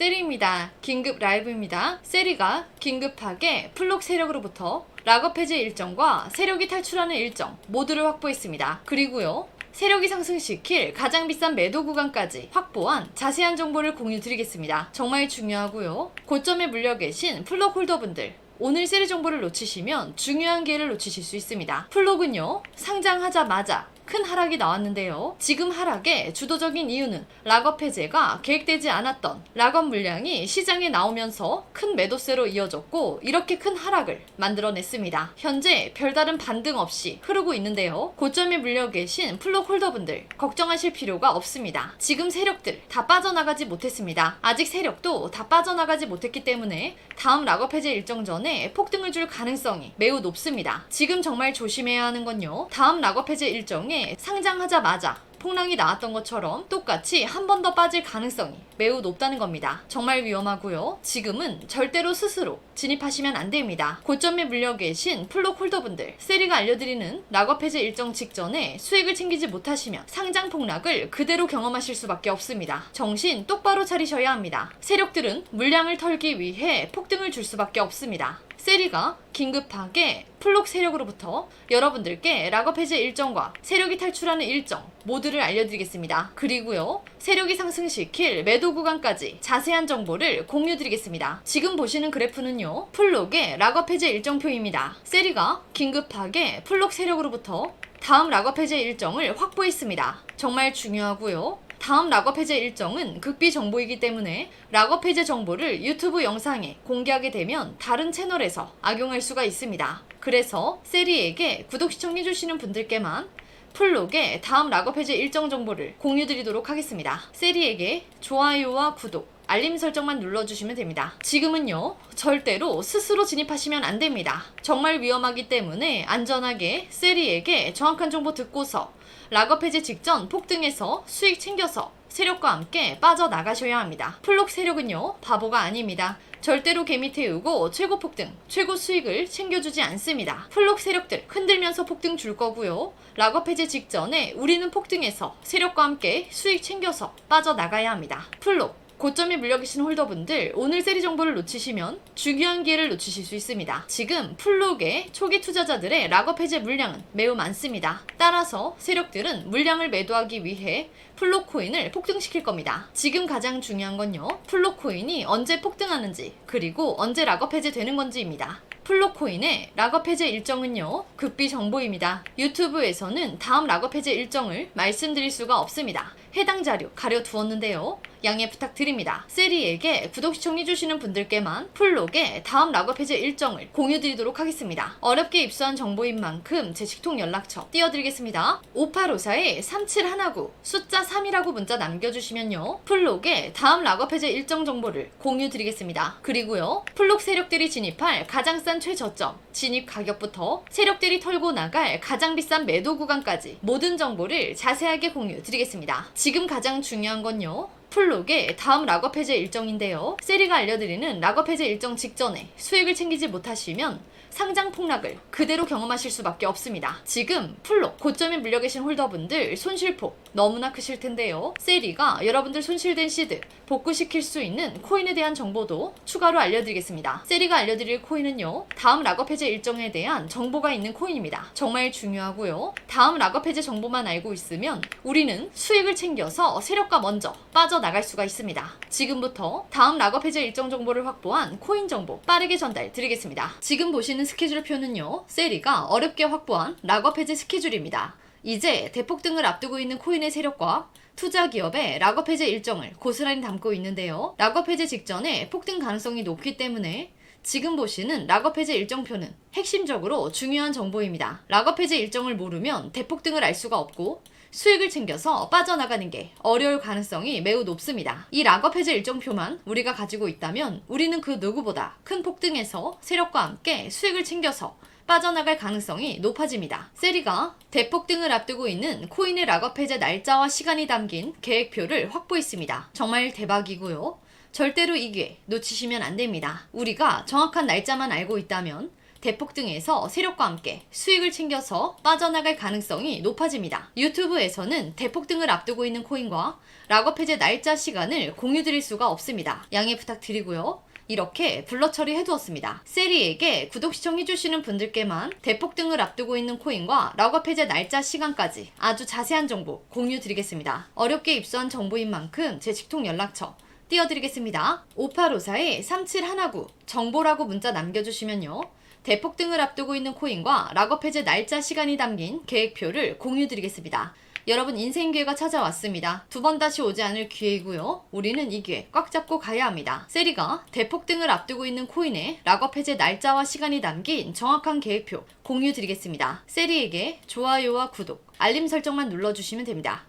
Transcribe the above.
세리입니다. 긴급 라이브입니다. 세리가 긴급하게 플록 세력으로부터 락업 해제 일정과 세력이 탈출하는 일정 모두를 확보했습니다. 그리고요. 세력이 상승시킬 가장 비싼 매도 구간까지 확보한 자세한 정보를 공유 드리겠습니다. 정말 중요하고요. 고점에 물려 계신 플록 홀더분들 오늘 세리 정보를 놓치시면 중요한 기회를 놓치실 수 있습니다. 플록은요, 상장하자마자 큰 하락이 나왔는데요. 지금 하락의 주도적인 이유는 락업 해제가 계획되지 않았던 락업 물량이 시장에 나오면서 큰 매도세로 이어졌고 이렇게 큰 하락을 만들어냈습니다. 현재 별다른 반등 없이 흐르고 있는데요. 고점에 물려 계신 플록 홀더분들 걱정하실 필요가 없습니다. 지금 세력들 다 빠져나가지 못했습니다. 아직 세력도 다 빠져나가지 못했기 때문에 다음 락업 해제 일정 전에 폭등을 줄 가능성이 매우 높습니다. 지금 정말 조심해야 하는 건요. 다음 락업 해제 일정에 상장하자마자 폭락이 나왔던 것처럼 똑같이 한 번 더 빠질 가능성이 매우 높다는 겁니다. 정말 위험하고요. 지금은 절대로 스스로 진입하시면 안 됩니다. 고점에 물려 계신 플록 홀더분들, 세리가 알려드리는 락업 해제 일정 직전에 수익을 챙기지 못하시면 상장 폭락을 그대로 경험하실 수밖에 없습니다. 정신 똑바로 차리셔야 합니다. 세력들은 물량을 털기 위해 폭등을 줄 수밖에 없습니다. 세리가 긴급하게 플록 세력으로부터 여러분들께 락업 해제 일정과 세력이 탈출하는 일정 모두를 알려드리겠습니다. 그리고요, 세력이 상승시킬 매도 구간까지 자세한 정보를 공유드리겠습니다. 지금 보시는 그래프는요, 플록의 락업 해제 일정표입니다. 세리가 긴급하게 플록 세력으로부터 다음 락업 해제 일정을 확보했습니다. 정말 중요하고요. 다음 락업 해제 일정은 극비 정보이기 때문에 락업 해제 정보를 유튜브 영상에 공개하게 되면 다른 채널에서 악용할 수가 있습니다. 그래서 세리에게 구독 시청해주시는 분들께만 플록의 다음 락업 해제 일정 정보를 공유드리도록 하겠습니다. 세리에게 좋아요와 구독, 알림 설정만 눌러주시면 됩니다. 지금은요, 절대로 스스로 진입하시면 안 됩니다. 정말 위험하기 때문에 안전하게 세리에게 정확한 정보 듣고서 락업 해제 직전 폭등해서 수익 챙겨서 세력과 함께 빠져나가셔야 합니다. 플록 세력은요, 바보가 아닙니다. 절대로 개미 태우고 최고 폭등, 최고 수익을 챙겨주지 않습니다. 플록 세력들 흔들면서 폭등 줄 거고요. 락업 해제 직전에 우리는 폭등해서 세력과 함께 수익 챙겨서 빠져나가야 합니다. 플록 고점에 물려 계신 홀더분들 오늘 세리 정보를 놓치시면 중요한 기회를 놓치실 수 있습니다. 지금 플록의 초기 투자자들의 락업 해제 물량은 매우 많습니다. 따라서 세력들은 물량을 매도하기 위해 플록 코인을 폭등시킬 겁니다. 지금 가장 중요한 건요. 플록 코인이 언제 폭등하는지 그리고 언제 락업 해제되는 건지입니다. 플로코인의 락업 해제 일정은요, 극비 정보입니다. 유튜브에서는 다음 락업 해제 일정을 말씀드릴 수가 없습니다. 해당 자료 가려두었는데요. 양해 부탁드립니다. 세리에게 구독 시청해주시는 분들께만 플록의 다음 락업 해제 일정을 공유드리도록 하겠습니다. 어렵게 입수한 정보인 만큼 제 식통 연락처 띄워드리겠습니다. 5854에 3719 숫자 3이라고 문자 남겨주시면요. 플록의 다음 락업 해제 일정 정보를 공유드리겠습니다. 그리고요. 플록 세력들이 진입할 가장 싼 최저점, 진입 가격부터 세력들이 털고 나갈 가장 비싼 매도 구간까지 모든 정보를 자세하게 공유 드리겠습니다. 지금 가장 중요한 건요. 플록의 다음 락업 해제 일정인데요. 세리가 알려드리는 락업 해제 일정 직전에 수익을 챙기지 못하시면 상장 폭락을 그대로 경험하실 수밖에 없습니다. 지금 플록 고점에 물려 계신 홀더분들 손실폭 너무나 크실 텐데요. 세리가 여러분들 손실된 시드 복구시킬 수 있는 코인에 대한 정보도 추가로 알려드리겠습니다. 세리가 알려드릴 코인은요. 다음 락업 해제 일정에 대한 정보가 있는 코인입니다. 정말 중요하고요. 다음 락업 해제 정보만 알고 있으면 우리는 수익을 챙겨서 세력과 먼저 빠져 나갈 수가 있습니다. 지금부터 다음 락업 해제 일정 정보를 확보한 코인 정보 빠르게 전달 드리겠습니다. 지금 보시는 스케줄표는요. 세리가 어렵게 확보한 락업 해제 스케줄입니다. 이제 대폭 등을 앞두고 있는 코인의 세력과 투자 기업의 락업 해제 일정을 고스란히 담고 있는데요. 락업 해제 직전에 폭등 가능성이 높기 때문에 지금 보시는 락업 해제 일정표는 핵심적으로 중요한 정보입니다. 락업 해제 일정을 모르면 대폭등을 알 수가 없고 수익을 챙겨서 빠져나가는 게 어려울 가능성이 매우 높습니다. 이 락업 해제 일정표만 우리가 가지고 있다면 우리는 그 누구보다 큰 폭등에서 세력과 함께 수익을 챙겨서 빠져나갈 가능성이 높아집니다. 세리가 대폭등을 앞두고 있는 코인의 락업 해제 날짜와 시간이 담긴 계획표를 확보했습니다. 정말 대박이고요. 절대로 이 기회 놓치시면 안 됩니다. 우리가 정확한 날짜만 알고 있다면 대폭 등에서 세력과 함께 수익을 챙겨서 빠져나갈 가능성이 높아집니다. 유튜브에서는 대폭 등을 앞두고 있는 코인과 락업 해제 날짜 시간을 공유 드릴 수가 없습니다. 양해 부탁드리고요. 이렇게 블러 처리해두었습니다. 세리에게 구독 시청해주시는 분들께만 대폭 등을 앞두고 있는 코인과 락업 해제 날짜 시간까지 아주 자세한 정보 공유 드리겠습니다. 어렵게 입수한 정보인 만큼 제 직통 연락처 띄워드리겠습니다. 5854에 37119 정보라고 문자 남겨주시면요. 대폭 등을 앞두고 있는 코인과 락업 해제 날짜 시간이 담긴 계획표를 공유드리겠습니다. 여러분 인생 기회가 찾아왔습니다. 두 번 다시 오지 않을 기회이고요. 우리는 이 기회 꽉 잡고 가야 합니다. 세리가 대폭 등을 앞두고 있는 코인의 락업 해제 날짜와 시간이 담긴 정확한 계획표 공유 드리겠습니다. 세리에게 좋아요와 구독, 알림 설정만 눌러주시면 됩니다.